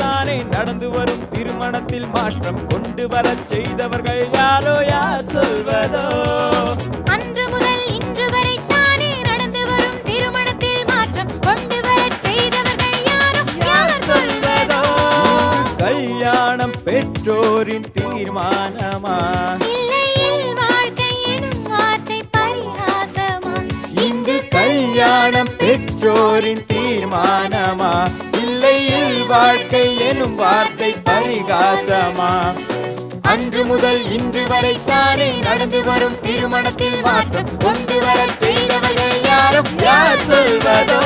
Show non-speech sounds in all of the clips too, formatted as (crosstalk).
வரைத்தானே நடந்து வரும் திருமணத்தில் மாற்றம் கொண்டு வரச் செய்தவர்கள் யாரோ யார் சொல்வதோ? அன்று முதல் இன்று வரை தானே நடந்து வரும் திருமணத்தில் மாற்றம் கொண்டு வரச் செய்தவர்கள் யாரும் யார் சொல்வதோ? கல்யாணம் பெற்றோரின் தீர்மானமா? கல்யாணம் பெற்றோரின் தீர்மானமா? வாழ்க்கை எனும் வார்த்தை பரிகாசமா? அன்று முதல் இன்று வரை தானே நடந்து வரும் திருமணத்தில் மாற்றம். கொண்டு வர செய்தவர்கள் யாரும் யார் சொல்வதோ?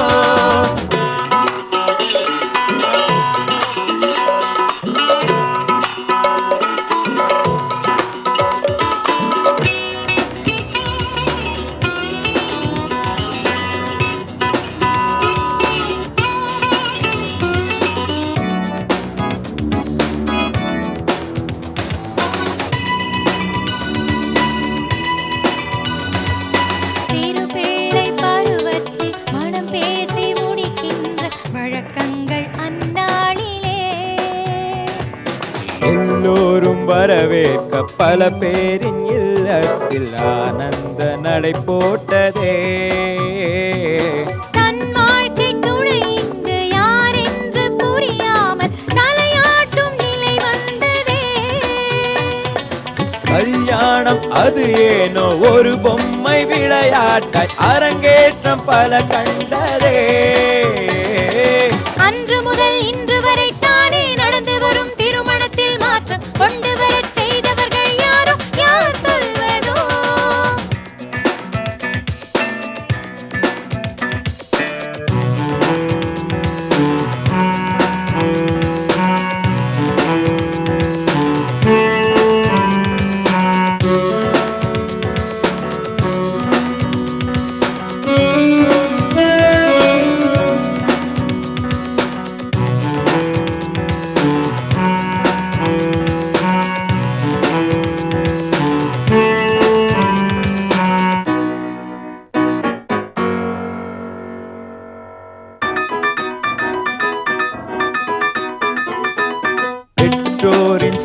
வரவேற்க பல பேரின் இல்லத்தில் ஆனந்த நடை போட்டதே. கல்யாணம் அது ஏனோ ஒரு பொம்மை விளையாட்டாய் அரங்கேற்றம் பல கண்டதே.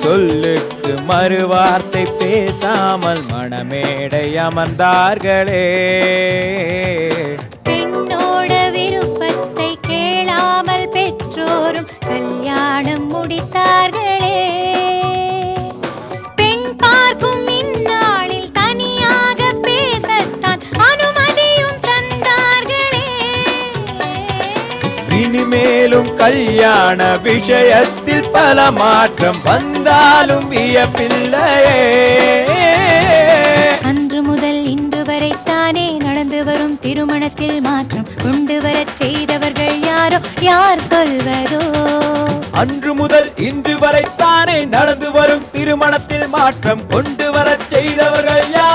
சொல்லுக்கு மறுவார்த்தை பேசாமல் மணமேடை அமர்ந்தார்களே. பெண்ணோட விருப்பத்தை கேளாமல் பெற்றோரும் கல்யாணம் முடித்தார் இனிமேலும் கல்யாண விஷயத்தில் பல மாற்றம் வந்தாலும் வியப்பில்லையே. அன்று முதல் இன்று வரை தானே நடந்து வரும் திருமணத்தில் மாற்றம் கொண்டு வரச் செய்தவர்கள் யாரோ யார் சொல்வதோ? அன்று முதல் இன்று வரை தானே நடந்து வரும் திருமணத்தில் மாற்றம் கொண்டு வரச் செய்தவர்கள் யார்?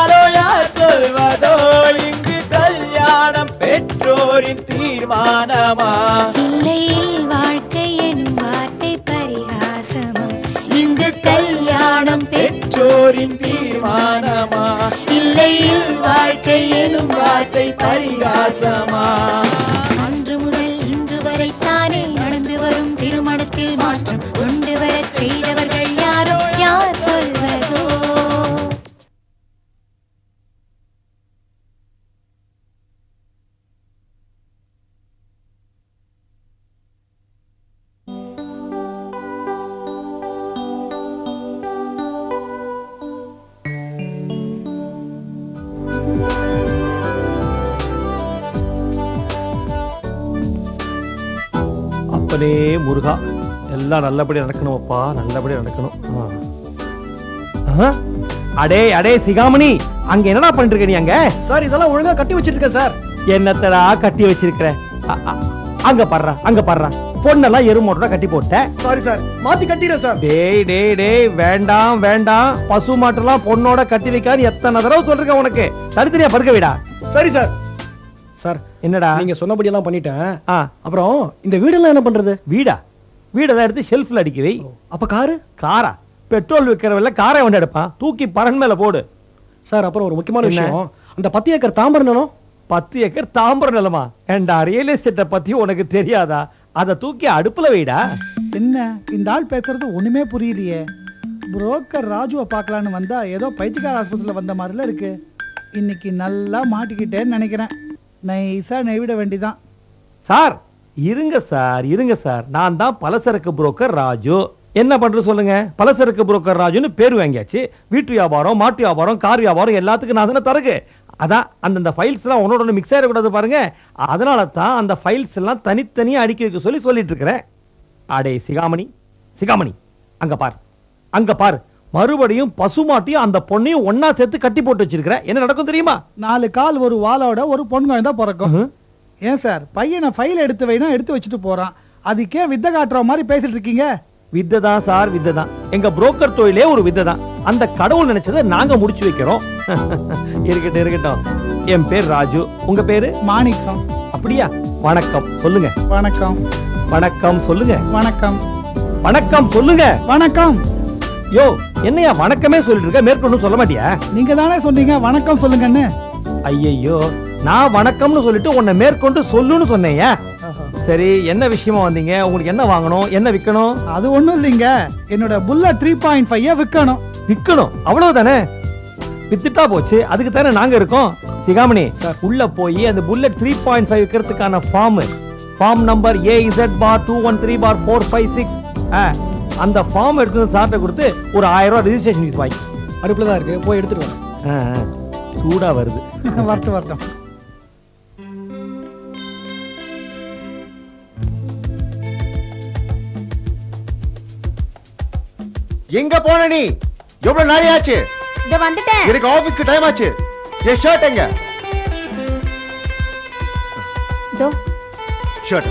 பெற்றோரின் தீர்மானமா? இல்லையில் வாழ்க்கை எனும் வார்த்தை பரிகாசமா? அன்று முதல் இன்று வரை தானே நடந்து வரும் திருமணத்தில் மாற்றம். ஐயப்பனே முருகா. எல்லாம் நல்லபடியா நடக்கணும்ப்பா நல்லபடியா நடக்கணும். ஆ. அடே அடே சிகாமணி அங்க என்னடா பண்ணிட்டு இருக்க நீ அங்க? சார் இதெல்லாம் ஒழுங்கா கட்டி வச்சிருக்கேன் சார். என்னத்தடா கட்டி வச்சிருக்கிற? அ, அ, அங்க பாடுறா அங்க பாடுறா பொண்ணெல்லாம் எருமோட்டோட கட்டி போட்ட. சாரி சார் மாத்தி கட்டிடுறேன் சார் டேய் டேய் டேய் வேண்டாம் வேண்டாம். பசு மாட்டெல்லாம் பொண்ணோட கட்டி வைக்காது எத்தனை தடவை சொல்றேன் உனக்கு. தனித்தனியா படுக்க விடா. சரி சார் சார் என்னடா? நீங்க சொன்னபடி எல்லாம் பண்ணிட்டேன். ஆ. அப்புறம் இந்த வீடெல்லாம் என்ன பண்றது? வீடா? வீடெல்லாம் எடுத்து ஷெல்ஃப்ல அடிக்க வை அப்ப காரு? காரா? பெட்ரோல் விற்கிறவல்ல காரை வந்து எடுப்பான். தூக்கி பரன் மேல போடு. சார் அப்புறம் ஒரு முக்கியமான? விஷயம். அந்த பத்து ஏக்கர் தாம்பரம் நிலம்? பத்து ஏக்கர் தாம்பர நிலமா? ஏண்டா ரியல் எஸ்டேட்டை பத்தி உனக்கு தெரியாதா? அதை தூக்கி அடுப்புல வைடா. என்ன? இந்த ஆள் பேசுறது ஒண்ணுமே புரியலையே. புரோக்கர் ராஜுவை பார்க்கலான்னு வந்தா ஏதோ பைத்தியக்கார ஆஸ்பத்திரியில் வந்த மாதிரில இருக்கு. இன்னைக்கு நல்லா மாட்டிக்கிட்டேன்னு நினைக்கிறேன். நைஸா நெய்விட வேண்டிதான். சார் இருங்க சார் இருங்க சார். நான் தான் பலசரக்கு புரோக்கர் ராஜு. என்ன பண்ணுறது சொல்லுங்க? பலசரக்கு புரோக்கர் ராஜுன்னு பேர் வாங்கியாச்சு. வீட்டு வியாபாரம் மாட்டு வியாபாரம் கார் வியாபாரம் எல்லாத்துக்கும் நான் தானே தரகு. அதான் அந்தந்த ஃபைல்ஸ்லாம் எல்லாம் ஒன்னோட ஒன்று மிக்ஸ் ஆகிடக்கூடாது பாருங்க. அதனால தான் அந்த ஃபைல்ஸ் எல்லாம் தனித்தனியாக அடுக்கி வைக்க சொல்லி சொல்லிட்டு இருக்கிறேன். அடே சிகாமணி. சிகாமணி அங்கே பார். அங்கே பார். மறுபடியும் பசுமாட்டையும் அந்த பொண்ணையும் ஒண்ணா சேர்த்து கட்டி போட்டு வச்சிருக்கிற. என்ன நடக்கும் தெரியுமா? நாலு கால் ஒரு வாளோட ஒரு பொன் குழந்தை பிறக்கும். ஏன் சார்? பையனை ஃபைல் எடுத்து வைனா எடுத்து வச்சுட்டு போறான். அதுக்கே வித்தை காட்டுற மாதிரி பேசிட்டு இருக்கீங்க? வித்தை தான் சார் வித்தை தான். எங்க புரோக்கர் தொழிலே ஒரு வித்தை தான். அந்த கடவுள் நினைச்சதை நாங்க முடிச்சு வைக்கிறோம். (laughs) இருக்கட்டும் இருக்கட்டும். என் பேர் ராஜு. உங்க பேரு? மாணிக்கம். அப்படியா? வணக்கம். சொல்லுங்க. வணக்கம். வணக்கம் சொல்லுங்க. வணக்கம். வணக்கம் சொல்லுங்க. வணக்கம். யோ என்னையா வணக்கமே சொல்லிட்டு இருக்க? மேற்கொண்டு சொல்ல மாட்டியா? நீங்க தானே சொன்னீங்க வணக்கம் சொல்லுங்கன்னு. ஐயையோ நான் வணக்கம்னு சொல்லிட்டு உன்னை மேற்கொண்டு சொல்லுன்னு சொன்னேயா சரி என்ன விஷயமா வந்தீங்க? உங்களுக்கு என்ன வாங்கணும்? என்ன விற்கணும் அது ஒண்ணும் இல்லைங்க. என்னோட புல்லட் த்ரீ பாயிண்ட் ஃபைவ் விற்கணும் விற்கணும் அவ்வளவுதானே? வித்துட்டா போச்சு. அதுக்கு தானே நாங்க இருக்கோம்? சிகாமணி. உள்ள போய் அந்த bullet three point five விற்கிறதுக்கான form form number A Z bar two one three bar four five six அந்த ஃபார்ம் எடுத்து சார்ட்ட கொடுத்து ஒரு ஆயிரம் ரூபாய் ரெஜிஸ்ட்ரேஷன் ஃபீஸ் வாங்கி. அடுப்புல தான் இருக்கு. போய் எடுத்துட்டு வரேன். சூடா வருது. (laughs) வரட்டும் வரட்டும் எங்க போன நீ? எவ்வளவு நாளி ஆச்சு? இத வந்துட்டேன். எனக்கு ஆபீஸ்க்கு டைம் ஆச்சு. என் ஷர்ட் எங்க? இதோ. ஷர்ட்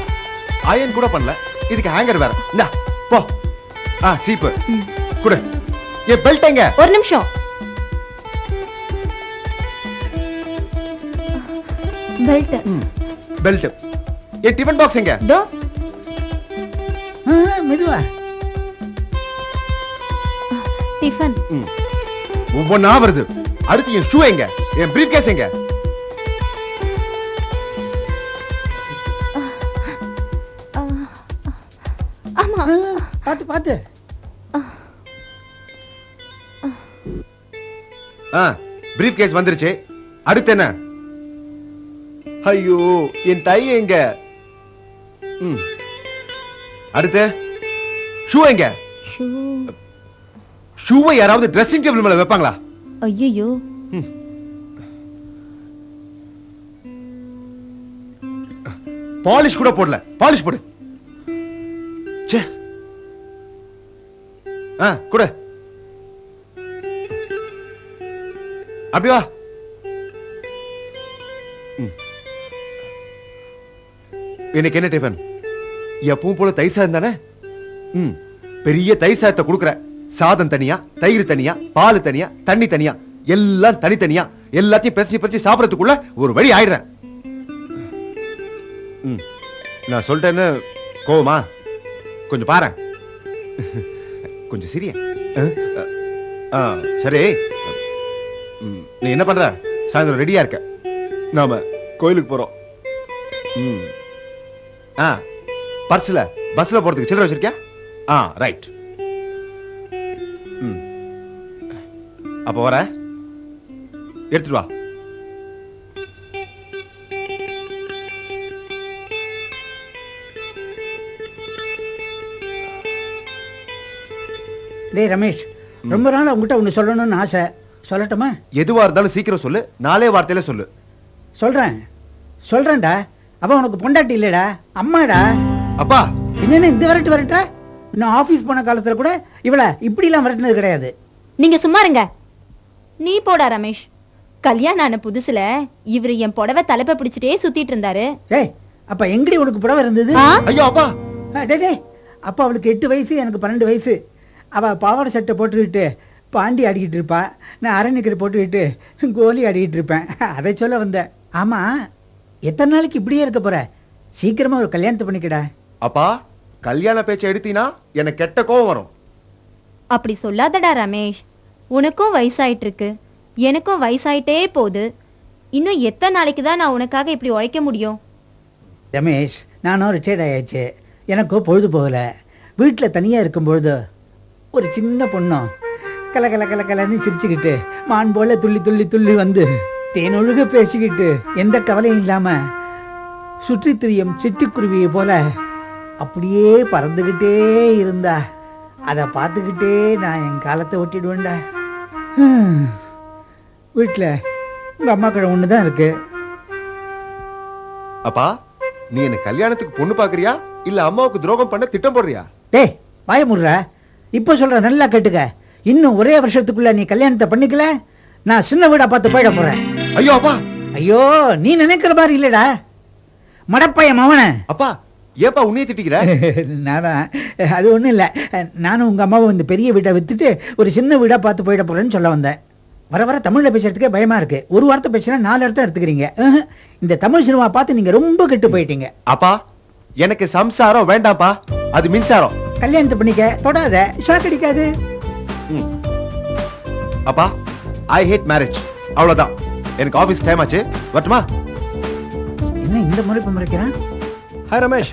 அயன் கூட பண்ணல. இதுக்கு ஹேங்கர் வேற. இந்தா போ. ஆ சீப்பு. குடு. என் பெல்ட் எங்க? ஒரு நிமிஷம். பெல்ட் பெல்ட் என் டிஃபன் பாக்ஸ் எங்க? ஆ, மெதுவா. டிஃபன் ஒவ்வொன்னா வருது. அடுத்து என் ஷூ எங்க? என் பிரீஃப் கேஸ் எங்க? ஆ பிரீஃப் கேஸ் வந்துருச்சு. அடுத்து என்ன? ஐயோ என் டை எங்க? ம். அடுத்து? ஷூ எங்க? ஷூவை யாராவது ட்ரெஸ்ஸிங் டேபிள் மேல வைப்பாங்களா? ஐயோ பாலிஷ் கூட போடல. பாலிஷ் போடு. ச்சே. ஆ கூட. அப்படி வா. எனக்கு என்ன டிஃபன் எப்பவும் போல தயிர் சாதம் தானே? ம். பெரிய தயிர் சாதத்தை கொடுக்குற. சாதம் தனியா தயிர் தனியா பால் தனியா தண்ணி தனியா எல்லாம் தனித்தனியா எல்லாத்தையும் பேசி பேசி சாப்பிட்றதுக்குள்ள ஒரு வழி ஆயிடுறேன். ம். நான் சொல்லிட்டேன்னு கோவமா? கொஞ்சம் பாரு கொஞ்சம் சிரிய சரி. நீ என்ன பண்ற? சாயந்தரம் ரெடியா இருக்க. நாம கோயிலுக்கு போறோம். ம். ஆ பர்ஸ்ல பஸ்ல போறதுக்கு சில்லறை வச்சிருக்கியா? ஆ ரைட் ம். அப்போ வர. எடுத்துட்டு வா. டேய் ரமேஷ் ரொம்ப நாள் உங்ககிட்ட ஒன்று சொல்லணும்னு ஆசை. சொல்லட்டுமா? எதுவா இருந்தாலும் சீக்கிரம் சொல்லு. நாலே வார்த்தையில சொல்லு. சொல்கிறேன் சொல்கிறேன்டா அவன் உனக்கு பொண்டாட்டி இல்லைடா. அம்மாடா. அப்பா. என்னென்ன இந்த விரட்டு விரட்ட? நான் ஆபீஸ் போன காலத்துல கூட இவள இப்படிலாம் விரட்டினது கிடையாது. நீங்க சும்மா இருங்க. நீ போடா ரமேஷ். கல்யாணம் ஆன புதுசுல இவரு என் புடவை தலைப்பை பிடிச்சிட்டே சுத்திட்டு இருந்தாரு. ஏய் அப்ப எங்கடி உனக்கு புடவை இருந்தது? ஆ? ஐயோ அப்பா. டேய் அப்ப அவளுக்கு எட்டு வயசு எனக்கு பன்னெண்டு வயசு. அவ பாவாடை சட்டை போட்டுக்கிட்டு பாண்டி ஆடிக்கிட்டு இருப்பா. நான் அரணிக்கரை போட்டுக்கிட்டு கோலி ஆடிக்கிட்டு இருப்பேன். அதை சொல்ல வந்தேன் ஆமா எத்தனை நாளைக்கு இப்படியே இருக்க போற? சீக்கிரமா ஒரு கல்யாணத்தை பண்ணிக்கடா. அப்பா கல்யாண பேச்சை எடுத்தீனா எனக்கு கெட்ட கோவம் வரும். அப்படி சொல்லாதடா ரமேஷ். உனக்கும் வயசாயிட்டு இருக்கு எனக்கும் வயசாயிட்டே போகுது. இன்னும் எத்தனை நாளைக்கு தான் நான் உனக்காக இப்படி உழைக்க முடியும்? ரமேஷ் நானும் ரிட்டையர்ட் ஆயாச்சு. எனக்கும் பொழுது போகல. வீட்டில் தனியாக இருக்கும்பொழுது ஒரு சின்ன பொண்ணும் கல கல கல கலன்னு சிரிச்சுக்கிட்டு மான் போல துள்ளி துள்ளி துள்ளி வந்து தேனொழுக பேசிக்கிட்டு எந்த கவலையும் இல்லாம சுற்றி திரியும் சிட்டுக்குருவியை போல அப்படியே பறந்துக்கிட்டே இருந்தா அதை பார்த்துக்கிட்டே நான் என் காலத்தை ஒட்டிடுவேன்டா. வீட்டில் உங்கள் அம்மா கடை ஒன்று தான் இருக்குது அப்பா நீ என்ன கல்யாணத்துக்கு பொண்ணு பாக்குறியா இல்ல அம்மாவுக்கு துரோகம் பண்ண திட்டம் போடுறியா? டேய் வாய முடுற. இப்போ சொல்ற நல்லா கேட்டுக்க. இன்னும் ஒரே வருஷத்துக்குள்ள நீ கல்யாணத்தை பண்ணிக்கல? நான் சின்ன வீடா பார்த்து போயிட போறேன். ஐயோ அப்பா! ஐயோ நீ நினைக்கிற மாதிரி இல்லடா. மடப்பையன் அவன அப்பா ஏப்பா உன்னைய திட்டிக்கிற? (laughs) நானா அது ஒன்றும் இல்லை. நானும் உங்கள் அம்மாவும் இந்த பெரிய வீட்டை வித்துட்டு ஒரு சின்ன வீடாக பார்த்து போயிட போறேன்னு சொல்ல வந்தேன். வர வர தமிழில் பேசுறதுக்கே பயமா இருக்கு. ஒரு வார்த்தை பேசினா நாலு அர்த்தம் எடுத்துக்கிறீங்க. இந்த தமிழ் சினிமா பார்த்து நீங்க ரொம்ப கெட்டு போயிட்டீங்க. அப்பா எனக்கு சம்சாரம் வேண்டாம்ப்பா. அது மின்சாரம். கல்யாணத்தை பண்ணிக்க தொடாத. ஷாக் அடிக்காது. அப்பா ஐ ஹேட் மேரேஜ் அவ்வளவுதான். எனக்கு ஆபீஸ் டைம் ஆச்சு. வரட்டுமா? என்ன இந்த முறைக்கிறான்? ஹாய் ரமேஷ்